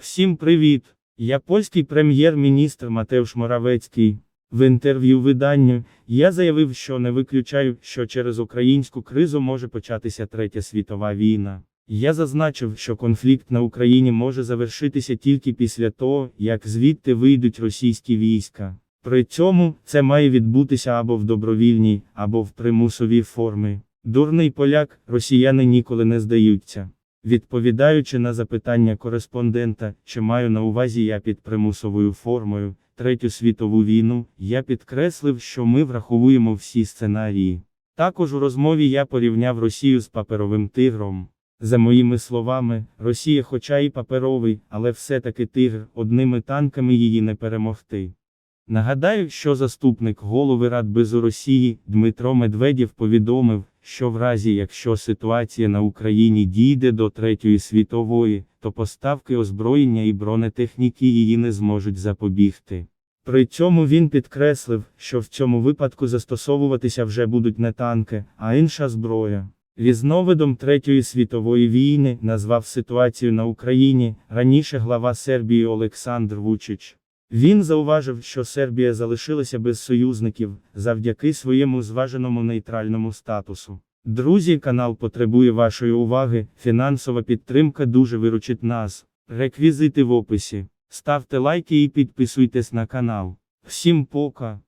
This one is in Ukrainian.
Всім привіт! Я польський прем'єр-міністр Матeusz Моравецький. В інтерв'ю виданню я заявив, що не виключаю, що через українську кризу може початися третя світова війна. Я зазначив, що конфлікт на Україні може завершитися тільки після того, як звідти вийдуть російські війська. При цьому це має відбутися або в добровільній, або в примусовій формі. Дурний поляк, росіяни ніколи не здаються. Відповідаючи на запитання кореспондента, чи маю на увазі я під примусовою формою Третю світову війну, я підкреслив, що ми враховуємо всі сценарії. Також у розмові я порівняв Росію з паперовим тигром. За моїми словами, Росія, хоча і паперовий, але все-таки тигр, одними танками її не перемогти. Нагадаю, що заступник голови Радбезу Росії Дмитро Медведєв повідомив, що в разі якщо ситуація на Україні дійде до Третьої світової, то поставки озброєння і бронетехніки її не зможуть запобігти. При цьому він підкреслив, що в цьому випадку застосовуватися вже будуть не танки, а інша зброя. Різновидом Третьої світової війни назвав ситуацію на Україні раніше глава Сербії Олександр Вучич. Він зауважив, що Сербія залишилася без союзників завдяки своєму зваженому нейтральному статусу. Друзі, канал потребує вашої уваги. Фінансова підтримка дуже виручить нас. Реквізити в описі. Ставте лайки і підписуйтесь на канал. Всім пока!